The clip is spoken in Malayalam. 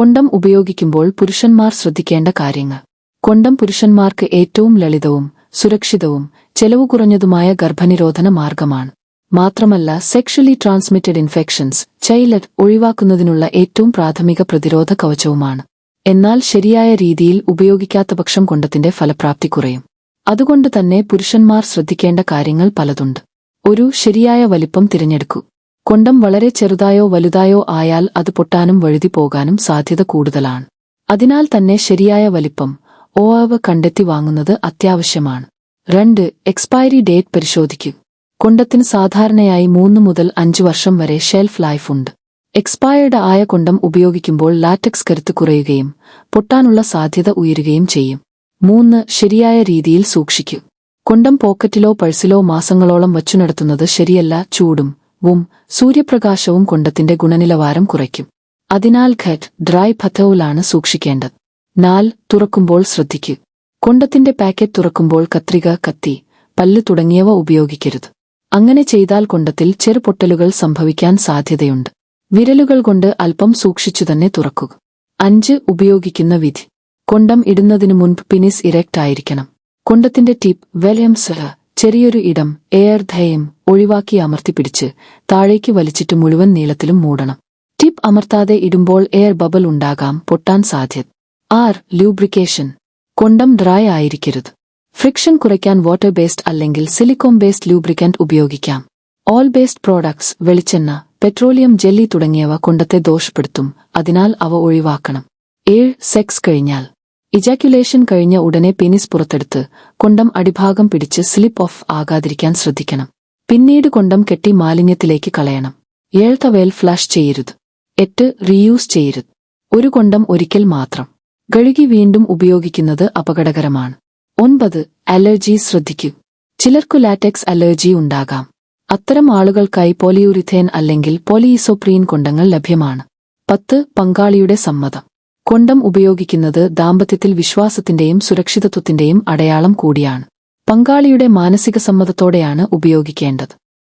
കൊണ്ടം ഉപയോഗിക്കുമ്പോൾ പുരുഷന്മാർ ശ്രദ്ധിക്കേണ്ട കാര്യങ്ങൾ. കൊണ്ടം പുരുഷന്മാർക്ക് ഏറ്റവും ലളിതവും സുരക്ഷിതവും ചെലവു കുറഞ്ഞതുമായ ഗർഭനിരോധന മാർഗമാണ്. മാത്രമല്ല സെക്ഷലി ട്രാൻസ്മിറ്റഡ് ഇൻഫെക്ഷൻസ് ചൈലഡ് ഒഴിവാക്കുന്നതിനുള്ള ഏറ്റവും പ്രാഥമിക പ്രതിരോധ കവചവുമാണ്. എന്നാൽ ശരിയായ രീതിയിൽ ഉപയോഗിക്കാത്ത പക്ഷം കൊണ്ടത്തിന്റെ ഫലപ്രാപ്തി കുറയും. അതുകൊണ്ട് തന്നെ പുരുഷന്മാർ ശ്രദ്ധിക്കേണ്ട കാര്യങ്ങൾ പലതുണ്ട്. ഒരു ശരിയായ വലിപ്പം തിരഞ്ഞെടുക്കൂ. കൊണ്ടം വളരെ ചെറുതായോ വലുതായോ ആയാൽ അത് പൊട്ടാനും വഴുതി പോകാനും സാധ്യത കൂടുതലാണ്. അതിനാൽ തന്നെ ശരിയായ വലിപ്പം ഓഅവ് കണ്ടെത്തി വാങ്ങുന്നത് അത്യാവശ്യമാണ്. രണ്ട് എക്സ്പയറി ഡേറ്റ് പരിശോധിക്കൂ. കൊണ്ടത്തിന് സാധാരണയായി മൂന്ന് മുതൽ അഞ്ച് വർഷം വരെ ഷെൽഫ് ലൈഫ് ഉണ്ട്. എക്സ്പയർഡ് ആയ കൊണ്ടം ഉപയോഗിക്കുമ്പോൾ ലാറ്റക്സ് കരുത്ത് കുറയുകയും പൊട്ടാനുള്ള സാധ്യത ഉയരുകയും ചെയ്യും. മൂന്ന് ശരിയായ രീതിയിൽ സൂക്ഷിക്കൂ. കൊണ്ടം പോക്കറ്റിലോ പഴ്സിലോ മാസങ്ങളോളം വച്ചു നടത്തുന്നത് ശരിയല്ല ചൂടും. വും സൂര്യപ്രകാശവും കൊണ്ടത്തിന്റെ ഗുണനിലവാരം കുറയ്ക്കും. അതിനാൽ ഘറ്റ് ഡ്രൈ ഭത്തവുലാണ് സൂക്ഷിക്കേണ്ടത്. നാൽ തുറക്കുമ്പോൾ ശ്രദ്ധിക്കുക കൊണ്ടത്തിന്റെ പാക്കറ്റ് തുറക്കുമ്പോൾ കത്രിക കത്തി പല്ല് തുടങ്ങിയവ ഉപയോഗിക്കരുത്. അങ്ങനെ ചെയ്താൽ കൊണ്ടത്തിൽ ചെറുപൊട്ടലുകൾ സംഭവിക്കാൻ സാധ്യതയുണ്ട്. വിരലുകൾ കൊണ്ട് അല്പം സൂക്ഷിച്ചു തന്നെ തുറക്കുക അഞ്ച് ഉപയോഗിക്കുന്ന വിധി. കൊണ്ടം ഇടുന്നതിനു മുൻപ് പിനിസ് ഇറക്റ്റ് ആയിരിക്കണം. കൊണ്ടത്തിന്റെ ടിപ്പ് വെലയംസ് ചെറിയൊരു ഇടം എയർ ധയം ഒഴിവാക്കി അമർത്തിപ്പിടിച്ച് താഴേക്ക് വലിച്ചിട്ട് മുഴുവൻ നീളത്തിലും മൂടണം. ടിപ്പ് അമർത്താതെ ഇടുമ്പോൾ എയർ ബബിൾ ഉണ്ടാകാം പൊട്ടാൻ സാധ്യത. ആർ ലൂബ്രിക്കേഷൻ കൊണ്ടം ഡ്രൈ ആയിരിക്കരുത്. ഫ്രിക്ഷൻ കുറയ്ക്കാൻ വാട്ടർ ബേസ്ഡ് അല്ലെങ്കിൽ സിലിക്കോൺ ബേസ്ഡ് ലൂബ്രിക്കന്റ് ഉപയോഗിക്കാം. ഓൾ ബേസ്ഡ് പ്രോഡക്ട്സ് വെളിച്ചെണ്ണ പെട്രോളിയം ജെല്ലി തുടങ്ങിയവ കൊണ്ടത്തെ ദോഷപ്പെടുത്തും. അതിനാൽ അവ ഒഴിവാക്കണം. ഏഴ് സെക്സ് കഴിഞ്ഞാൽ. ഇജാക്യുലേഷൻ കഴിഞ്ഞ ഉടനെ പെനിസ് പുറത്തെടുത്ത് കൊണ്ടം അടിഭാഗം പിടിച്ച് സ്ലിപ്പ് ഓഫ് ആകാതിരിക്കാൻ ശ്രദ്ധിക്കണം. പിന്നീട് കൊണ്ടം കെട്ടി മാലിന്യത്തിലേക്ക് കളയണം. ഏഴ്ത്തവേൽ ഫ്ലാഷ് ചെയ്യരുത്. എട്ട് റീയൂസ് ചെയ്യരുത്. ഒരു കൊണ്ടം ഒരിക്കൽ മാത്രം. കഴുകി വീണ്ടും ഉപയോഗിക്കുന്നത് അപകടകരമാണ്. ഒൻപത് അലർജി ശ്രദ്ധിക്കൂ. ചിലർക്കു ലാറ്റക്സ് അലർജി ഉണ്ടാകാം. അത്തരം ആളുകൾക്കായി പോളിയൂറിഥേൻ അല്ലെങ്കിൽ പോലിയിസോപ്രീൻ കൊണ്ടങ്ങൾ ലഭ്യമാണ്. പത്ത് പങ്കാളിയുടെ സമ്മതം. കൊണ്ടം ഉപയോഗിക്കുന്നത് ദാമ്പത്യത്തിൽ വിശ്വാസത്തിന്റെയും സുരക്ഷിതത്വത്തിന്റെയും അടയാളം കൂടിയാണ്. പങ്കാളിയുടെ മാനസിക സമ്മതത്തോടെയാണ് ഉപയോഗിക്കേണ്ടത്.